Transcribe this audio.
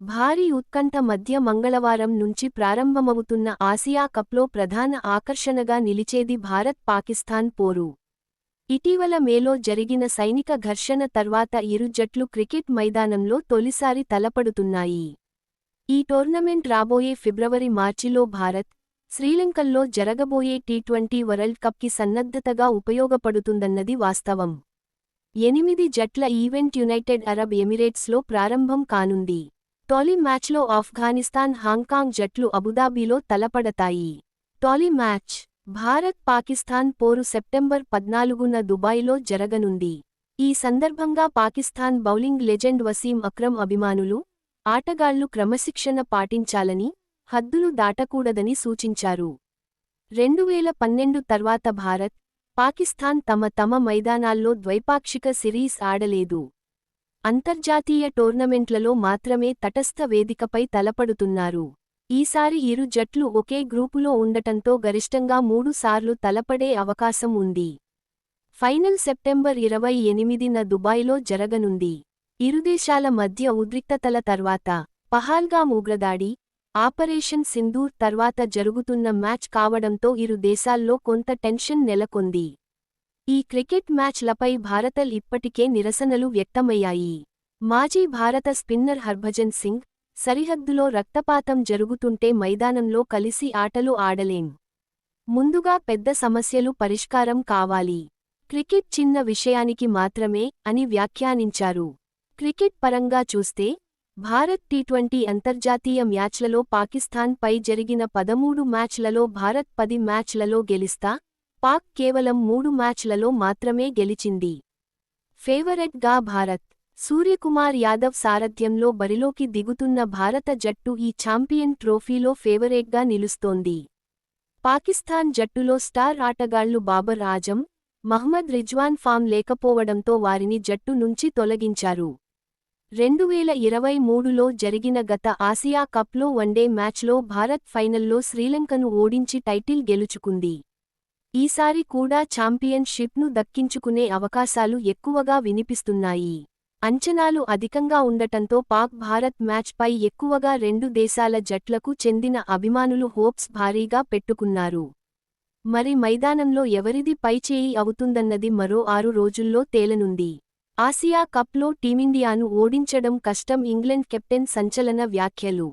భారీ ఉత్కంఠ మధ్య మంగళవారం నుంచి ప్రారంభమవుతున్న ఆసియా కప్లో ప్రధాన ఆకర్షణగా నిలిచేది భారత్ పాకిస్తాన్ పోరు. ఇటీవల మేలో జరిగిన సైనిక ఘర్షణ తర్వాత ఇరు జట్లు క్రికెట్ మైదానంలో తొలిసారి తలపడుతున్నాయి. ఈ టోర్నమెంట్ రాబోయే ఫిబ్రవరి మార్చిలో భారత్ శ్రీలంకల్లో జరగబోయే టీ ట్వంటీ వరల్డ్ కప్కి సన్నద్ధతగా ఉపయోగపడుతుందన్నది వాస్తవం. ఎనిమిది జట్ల ఈవెంట్ యునైటెడ్ అరబ్ ఎమిరేట్స్లో ప్రారంభం కానుంది. తొలి మ్యాచ్లో ఆఫ్ఘనిస్తాన్ హాంకాంగ్ జట్లు అబుదాబీలో తలపడతాయి. టాలీ మ్యాచ్ భారత్ పాకిస్తాన్ పోరు సెప్టెంబర్ పద్నాలుగున దుబాయ్లో జరగనుంది. ఈ సందర్భంగా పాకిస్తాన్ బౌలింగ్ లెజెండ్ వసీం అక్రమ్ అభిమానులు ఆటగాళ్ళు క్రమశిక్షణ పాటించాలని హద్దులు దాటకూడదని సూచించారు. రెండువేల పన్నెండు తర్వాత భారత్ పాకిస్తాన్ తమ తమ మైదానాల్లో ద్వైపాక్షిక సిరీస్ ఆడలేదు. అంతర్జాతీయ టోర్నమెంట్లలో మాత్రమే తటస్థ వేదికపై తలపడుతున్నారు. ఈసారి ఇరు జట్లు ఒకే గ్రూపులో ఉండటంతో గరిష్టంగా మూడు సార్లు తలపడే అవకాశం ఉంది. ఫైనల్ సెప్టెంబర్ ఇరవై ఎనిమిదిన దుబాయ్లో జరగనుంది. ఇరుదేశాల మధ్య ఉద్రిక్తతల తర్వాత పహాల్గా ఉగ్రదాడి ఆపరేషన్ సింధూర్ తర్వాత జరుగుతున్న మ్యాచ్ కావడంతో ఇరు దేశాల్లో కొంత టెన్షన్ నెలకొంది. ఈ క్రికెట్ మ్యాచ్లపై భారతల్ ఇప్పటికే నిరసనలు వ్యక్తమయ్యాయి. మాజీ భారత స్పిన్నర్ హర్భజన్ సింగ్ సరిహద్దులో రక్తపాతం జరుగుతుంటే మైదానంలో కలిసి ఆటలు ఆడలేం. ముందుగా పెద్ద సమస్యలు పరిష్కారం కావాలి. క్రికెట్ చిన్న విషయానికి మాత్రమే అని వ్యాఖ్యానించారు. క్రికెట్ పరంగా చూస్తే భారత్ టీ ట్వంటీ అంతర్జాతీయ మ్యాచ్లలో పాకిస్తాన్ పై జరిగిన పదమూడు మ్యాచ్లలో భారత్ పది మ్యాచ్లలో గెలిస్తా పాక్ కేవలం మూడు మ్యాచ్లలో మాత్రమే గెలిచింది. ఫేవరెట్గా భారత్ సూర్యకుమార్ యాదవ్ సారథ్యంలో బరిలోకి దిగుతున్న భారత జట్టు ఈ ఛాంపియన్ ట్రోఫీలో ఫేవరెట్గా నిలుస్తోంది. పాకిస్తాన్ జట్టులో స్టార్ ఆటగాళ్ళు బాబర్ ఆజం మహ్మద్ రిజ్వాన్ ఫామ్ లేకపోవడంతో వారిని జట్టు నుంచి తొలగించారు. రెండువేల ఇరవై మూడులో జరిగిన గత ఆసియా కప్లో వన్డే మ్యాచ్లో భారత్ ఫైనల్లో శ్రీలంకను ఓడించి టైటిల్ గెలుచుకుంది. ఈసారి కూడా ఛాంపియన్షిప్ను దక్కించుకునే అవకాశాలు ఎక్కువగా వినిపిస్తున్నాయి. అంచనాలు అధికంగా ఉండటంతో పాక్ భారత్ మ్యాచ్పై ఎక్కువగా రెండు దేశాల జట్లకు చెందిన అభిమానులు హోప్స్ భారీగా పెట్టుకున్నారు. మరి మైదానంలో ఎవరిది పైచేయి అవుతుందన్నది మరో ఆరు రోజుల్లో తేలనుంది. ఆసియా కప్లో టీమిండియాను ఓడించడం కష్టం ఇంగ్లండ్ కెప్టెన్ సంచలన వ్యాఖ్యలు.